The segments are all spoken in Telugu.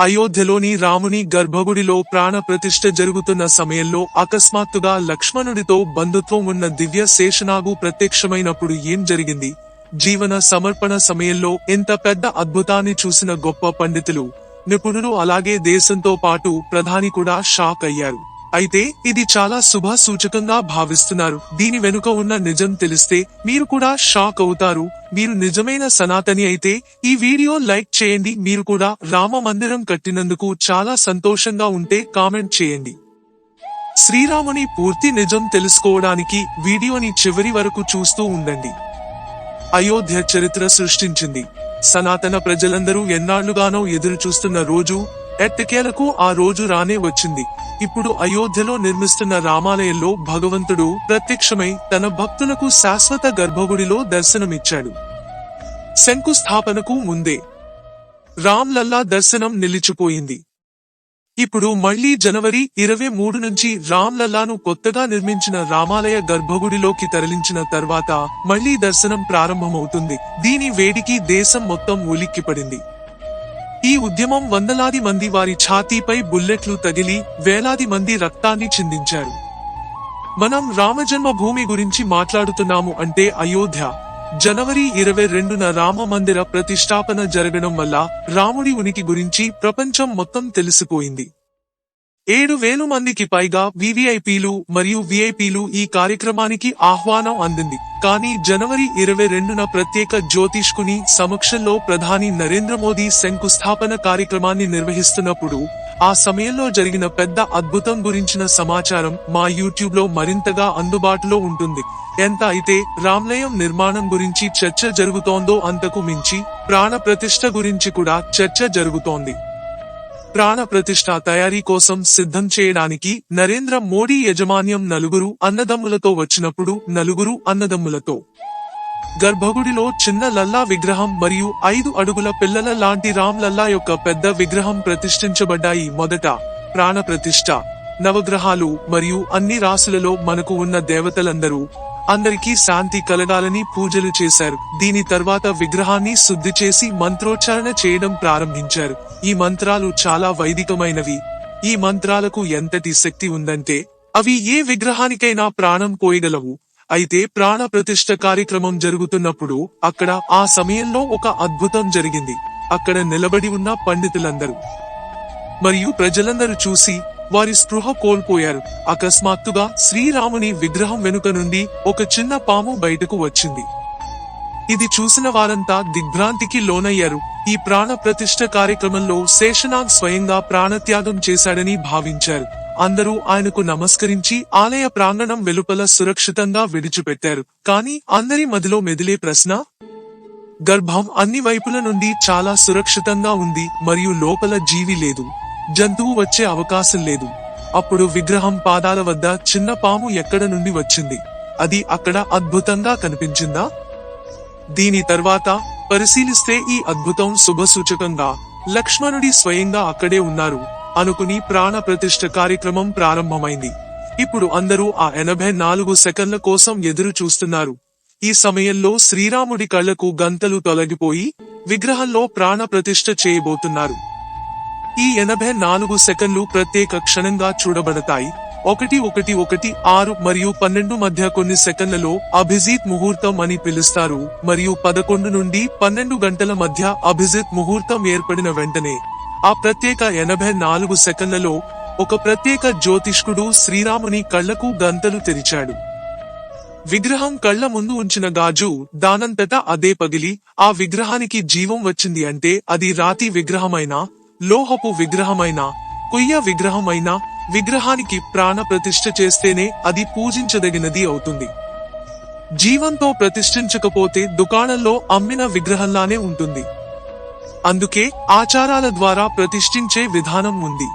అయోధ్యలోని రాముని గర్భగుడిలో ప్రాణ ప్రతిష్ఠ జరుగుతున్న సమయంలో అకస్మాత్తుగా లక్ష్మణుడితో బంధుత్వం ఉన్న దివ్య శేషనాగు ప్రత్యక్షమైనప్పుడు ఏం జరిగింది? జీవన సమర్పణ సమయంలో ఇంత పెద్ద అద్భుతాన్ని చూసిన గొప్ప పండితులు! నిపుణులు అలాగే దేశంతో పాటు ప్రధాని కూడా షాక్ అయ్యారు. అయితే ఇది చాలా శుభ సూచకంగా భావిస్తున్నారు. దీని వెనుక ఉన్న నిజం తెలిస్తే మీరు కూడా షాక్ అవుతారు. మీరు నిజమైన సనాతని అయితే ఈ వీడియో లైక్ చేయండి. మీరు కూడా రామ మందిరం కట్టినందుకు చాలా సంతోషంగా ఉంటే కామెంట్ చేయండి. శ్రీరాముని పూర్తి నిజం తెలుసుకోవడానికి వీడియోని చివరి వరకు చూస్తూ ఉండండి. అయోధ్య చరిత్ర సృష్టించింది. సనాతన ప్రజలందరూ ఎన్నాళ్ళుగానో ఎదురు చూస్తున్న రోజు ఎట్టకేలకు ఆ రోజు రానే వచ్చింది. ఇప్పుడు అయోధ్యలో నిర్మిస్తున్న రామాలయంలో భగవంతుడు ప్రత్యక్షమై తన భక్తులకు శాశ్వత గర్భగుడిలో దర్శనమిచ్చాడు. శంకుస్థాపనకు ముందే రామ్లల్లా దర్శనం నిలిచిపోయింది. ఇప్పుడు మళ్ళీ జనవరి ఇరవై మూడు నుంచి రామ్లల్లాను కొత్తగా నిర్మించిన రామాలయ గర్భగుడిలోకి తరలించిన తర్వాత మళ్ళీ దర్శనం ప్రారంభమవుతుంది. దీని వేడికి దేశం మొత్తం ఉలిక్కిపడింది. ఈ ఉద్యమం వందలాది మంది వారి ఛాతీపై బుల్లెట్లు తగిలి వేలాది మంది రక్తాన్ని చిందించారు. మనం రామజన్మభూమి గురించి మాట్లాడుతున్నాము అంటే అయోధ్య. జనవరి ఇరవై రెండున రామ మందిర ప్రతిష్టాపన జరగడం వల్ల రాముడి ఉనికి గురించి ప్రపంచం మొత్తం తెలిసిపోయింది. ఏడు వేలు మందికి పైగా వివిఐపీలు మరియు విఐపీలు ఈ కార్యక్రమానికి ఆహ్వానం అందింది. కానీ జనవరి ఇరవై రెండున ప్రత్యేక జ్యోతిష్కుని సమక్షంలో ప్రధాని నరేంద్ర మోదీ శంకుస్థాపన కార్యక్రమాన్ని నిర్వహిస్తున్నప్పుడు ఆ సమయంలో జరిగిన పెద్ద అద్భుతం గురించిన సమాచారం మా యూట్యూబ్లో మరింతగా అందుబాటులో ఉంటుంది. ఎంత అయితే రామ్లయం నిర్మాణం గురించి చర్చ జరుగుతోందో అంతకు మించి ప్రాణ ప్రతిష్ఠ గురించి కూడా చర్చ జరుగుతోంది. ప్రాణ ప్రతిష్ట తయారీ కోసం సిద్ధం చేయడానికి నరేంద్ర మోడీ యజమాన్యం నలుగురు అన్నదమ్ములతో వచ్చినప్పుడు నలుగురు అన్నదమ్ములతో. గర్భగుడిలో చిన్న లల్లా విగ్రహం మరియు ఐదు అడుగుల పిల్లల లాంటి రామ్ లల్లా యొక్క పెద్ద విగ్రహం ప్రతిష్ఠించబడ్డాయి. మొదట ప్రాణ ప్రతిష్ఠ నవగ్రహాలు మరియు అన్ని రాశులలో మనకు ఉన్న దేవతలందరూ అందరికీ శాంతి కలగాలని పూజలు చేశారు. దీని తర్వాత విగ్రహాన్ని శుద్ధి చేసి మంత్రోచ్చారణ చేయడం ప్రారంభించారు. ఈ మంత్రాలు చాలా వైదికమైనవి. ఈ మంత్రాలకు ఎంతటి శక్తి ఉందంటే అవి ఏ విగ్రహానికైనా ప్రాణం పోయగలవు. అయితే ప్రాణ ప్రతిష్ఠ కార్యక్రమం జరుగుతున్నప్పుడు అక్కడ ఆ సమయంలో ఒక అద్భుతం జరిగింది. అక్కడ నిలబడి ఉన్న పండితులందరూ మరియు ప్రజలందరూ చూసి వారి స్పృహ కోల్పోయారు. అకస్మాత్తుగా శ్రీరాముని విగ్రహం వెనుక నుండి ఒక చిన్న పాము బయటకు వచ్చింది. ఇది చూసిన వారంతా దిగ్భ్రాంతికి లోనయ్యారు. ఈ ప్రాణ ప్రతిష్ఠ కార్యక్రమంలో శేషనాగ్ స్వయంగా ప్రాణత్యాగం చేశాడని భావించారు. అందరూ ఆయనకు నమస్కరించి ఆలయ ప్రాంగణం వెలుపల సురక్షితంగా విడిచిపెట్టారు. కానీ అందరి మదిలో మెదిలే ప్రశ్న గర్భం అన్ని వైపుల నుండి చాలా సురక్షితంగా ఉంది మరియు లోపల జీవి లేదు. జంతువు వచ్చే అవకాశం లేదు. అప్పుడు విగ్రహం పాదాల వద్ద చిన్న పాము ఎక్కడ నుండి వచ్చింది? అది అక్కడ అద్భుతంగా కనిపించిందా? దీని తర్వాత పరిశీలిస్తే ఈ అద్భుతం శుభసూచకంగా లక్ష్మణుడి స్వయంగా అక్కడే ఉన్నారు అనుకుని ప్రాణ ప్రతిష్ఠ కార్యక్రమం ప్రారంభమైంది. ఇప్పుడు అందరూ ఆ ఎనభై నాలుగు సెకండ్ల కోసం ఎదురు చూస్తున్నారు. ఈ సమయంలో శ్రీరాముడి కళ్ళకు గంతలు తొలగిపోయి విగ్రహంలో ప్రాణ ప్రతిష్ఠ చేయబోతున్నారు. ఈ ఎనభై నాలుగు సెకండ్లు ప్రత్యేక క్షణంగా చూడబడతాయి. ఒకటి ఒకటి ఒకటి ఆరు మరియు పన్నెండు మధ్య కొన్ని సెకండ్లలో అభిజిత్ ముహూర్తం అని పిలుస్తారు. మరియు పదకొండు నుండి పన్నెండు గంటల మధ్య అభిజిత్ ముహూర్తం ఏర్పడిన వెంటనే ఆ ప్రత్యేక ఎనభై నాలుగు సెకండ్లలో ఒక ప్రత్యేక జ్యోతిష్కుడు శ్రీరాముని కళ్ళకు గంతలు తెరిచాడు. విగ్రహం కళ్ళ ముందు ఉంచిన గాజు దానంతటా అదే పగిలి ఆ విగ్రహానికి జీవం వచ్చింది అంటే అది రాతి విగ్రహమైనా లోహపు విగ్రహమైనా కొయ్య విగ్రహమైనా విగ్రహానికి ప్రాణ ప్రతిష్ఠ చేస్తేనే అది పూజించదగినది అవుతుంది. జీవంతో ప్రతిష్ఠించకపోతే దుకాణంలో అమ్మిన విగ్రహంలానే ఉంటుంది. అందుకే ఆచారాల ద్వారా ప్రతిష్ఠించే విధానం ఉంది.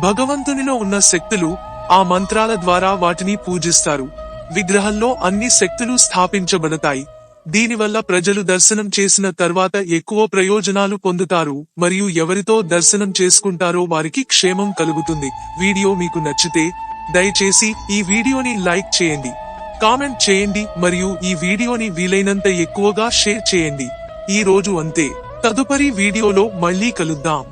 భగవంతునిలో ఉన్న శక్తులు ఆ మంత్రాల ద్వారా వాటిని పూజిస్తారు. విగ్రహంలో అన్ని శక్తులు స్థాపించబడతాయి. దీనివల్ల ప్రజలు దర్శనం చేసిన తర్వాత ఎక్కువ ప్రయోజనాలు పొందుతారు మరియు ఎవరితో దర్శనం చేసుకుంటారో వారికి క్షేమం కలుగుతుంది. వీడియో మీకు నచ్చితే దయచేసి ఈ వీడియోని లైక్ చేయండి. కామెంట్ చేయండి మరియు ఈ వీడియోని వీలైనంత ఎక్కువగా షేర్ చేయండి. ఈ రోజు అంతే. తదుపరి వీడియోలో మళ్ళీ కలుద్దాం.